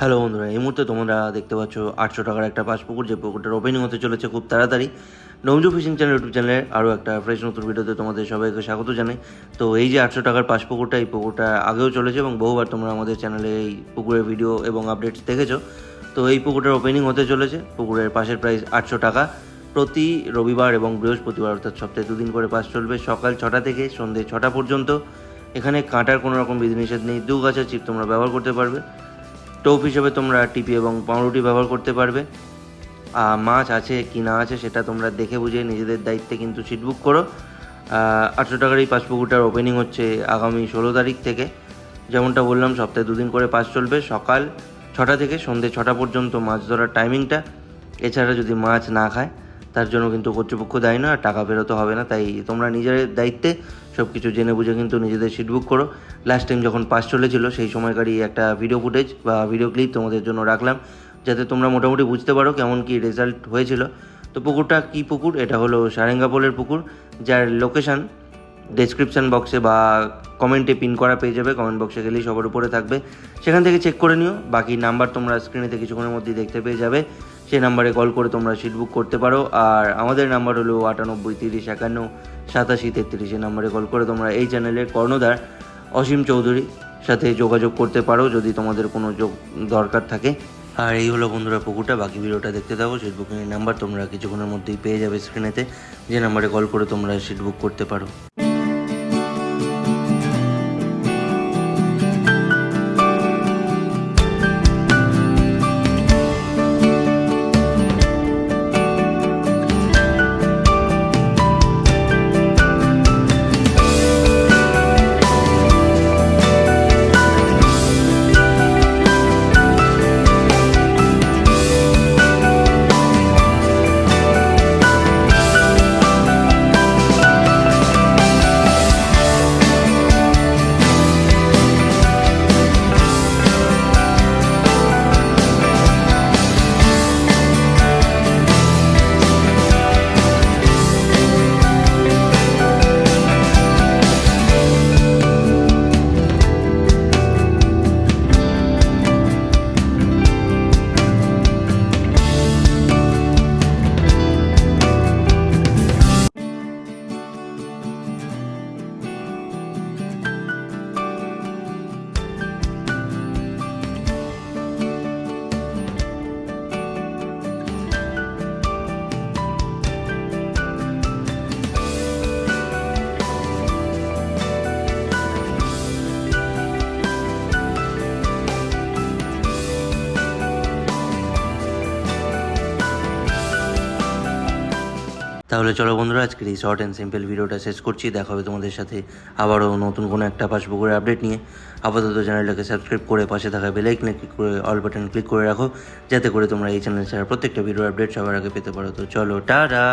Hello বন্ধুরা, এই মুহূর্তে তোমরা দেখতে পাচ্ছ আটশো টাকার একটা পাঁচ পুকুর, যে পুকুরটার ওপেনিং হতে চলেছে খুব তাড়াতাড়ি। নমজু ফিশিং চ্যানেল ইউটিউব চ্যানেলের আরও একটা ফ্রেশ নতুন ভিডিওতে তোমাদের সবাইকে স্বাগত জানাই। তো এই যে আটশো টাকার পাঁচ পুকুরটা, এই পুকুরটা আগেও চলেছে এবং বহুবার তোমরা আমাদের চ্যানেলে এই পুকুরের ভিডিও এবং আপডেটস দেখেছ। তো এই পুকুরটার ওপেনিং হতে চলেছে, পুকুরের পাশের প্রাইস আটশো টাকা। প্রতি রবিবার এবং বৃহস্পতিবার অর্থাৎ সপ্তাহে দুদিন করে পাস চলবে, সকাল ছটা থেকে সন্ধ্যে ছটা পর্যন্ত। এখানে কাঁটার কোনো রকম বিধিনিষেধ নেই, দু গাছা চিপ তোমরা ব্যবহার করতে পারবে। টোপ হিসেবে তোমরা টিপি এবং পাউরুটি ব্যবহার করতে পারবে। মাছ আছে কি না আছে সেটা তোমরা দেখে বুঝে নিজেদের দায়িত্বে কিন্তু সিট বুক করো। আটশো টাকার এই পাসপুকুরটার ওপেনিং হচ্ছে আগামী ষোলো তারিখ থেকে। যেমনটা বললাম, সপ্তাহে দুদিন করে পাস চলবে। সকাল ছটা থেকে সন্ধ্যে ছটা পর্যন্ত মাছ ধরার টাইমিংটা এছাড়া যদি মাছ না খায় তার জন্য কিন্তু কর্তৃপক্ষ দায়ী না টাকা ফেরত হবে না। তাই তোমরা নিজের দায়িত্বে সব কিছু জেনে বুঝে কিন্তু নিজেদের সিট বুক করো। লাস্ট টাইম যখন পাস চলেছিল, সেই সময়কারই একটা ভিডিও ফুটেজ বা ভিডিও ক্লিপ তোমাদের জন্য রাখলাম, যাতে তোমরা মোটামুটি বুঝতে পারো কেমন কি রেজাল্ট হয়েছিল। তো পুকুরটা কি পুকুর? এটা হলো সারেঙ্গাপোলের পুকুর, যার লোকেশন ডেসক্রিপশন বক্সে বা কমেন্টে পিন করা পেয়ে যাবে। কমেন্ট বক্সে গেলেই সবার উপরে থাকবে। সেখান থেকে চেক করে নিও। বাকি নাম্বার তোমরা স্ক্রিনেতে কিছুক্ষণের মধ্যেই দেখতে পেয়ে যাবে। সেই নাম্বারে কল করে তোমরা সিট বুক করতে পারো। আর আমাদের নাম্বার হলো আটানব্বই, তিরিশ, একান্ন, সাতাশি, তেত্রিশ। এই নাম্বারে কল করে তোমরা এই চ্যানেলের কর্ণধার অসীম চৌধুরীর সাথে যোগাযোগ করতে পারো যদি তোমাদের কোনো যোগ দরকার থাকে। আর এই হলো বন্ধুরা পুকুরটা, বাকি ভিডিওটা দেখতে থাকো। সিট বুকিংয়ের নাম্বার তোমরা কিছুক্ষণের মধ্যেই পেয়ে যাবে স্ক্রিনেতে যে নাম্বারে কল করে তোমরা সিট বুক করতে পারো। তাহলে চলো বন্ধুরা, আজকের এই শর্ট অ্যান্ড সিম্পল ভিডিওটা শেষ করছি। দেখা হবে তোমাদের সাথে আবারও নতুন কোনো একটা পাসবুকের আপডেট নিয়ে। আপাতত চ্যানেলটাকে সাবস্ক্রাইব করে পাশে থাকা বেলাইকনে ক্লিক করে অল বাটন ক্লিক করে রাখো, যাতে করে তোমরা এই চ্যানেল ছাড়া প্রত্যেকটা ভিডিও আপডেট সবার আগে পেতে পারো। তো চলো, টাটা!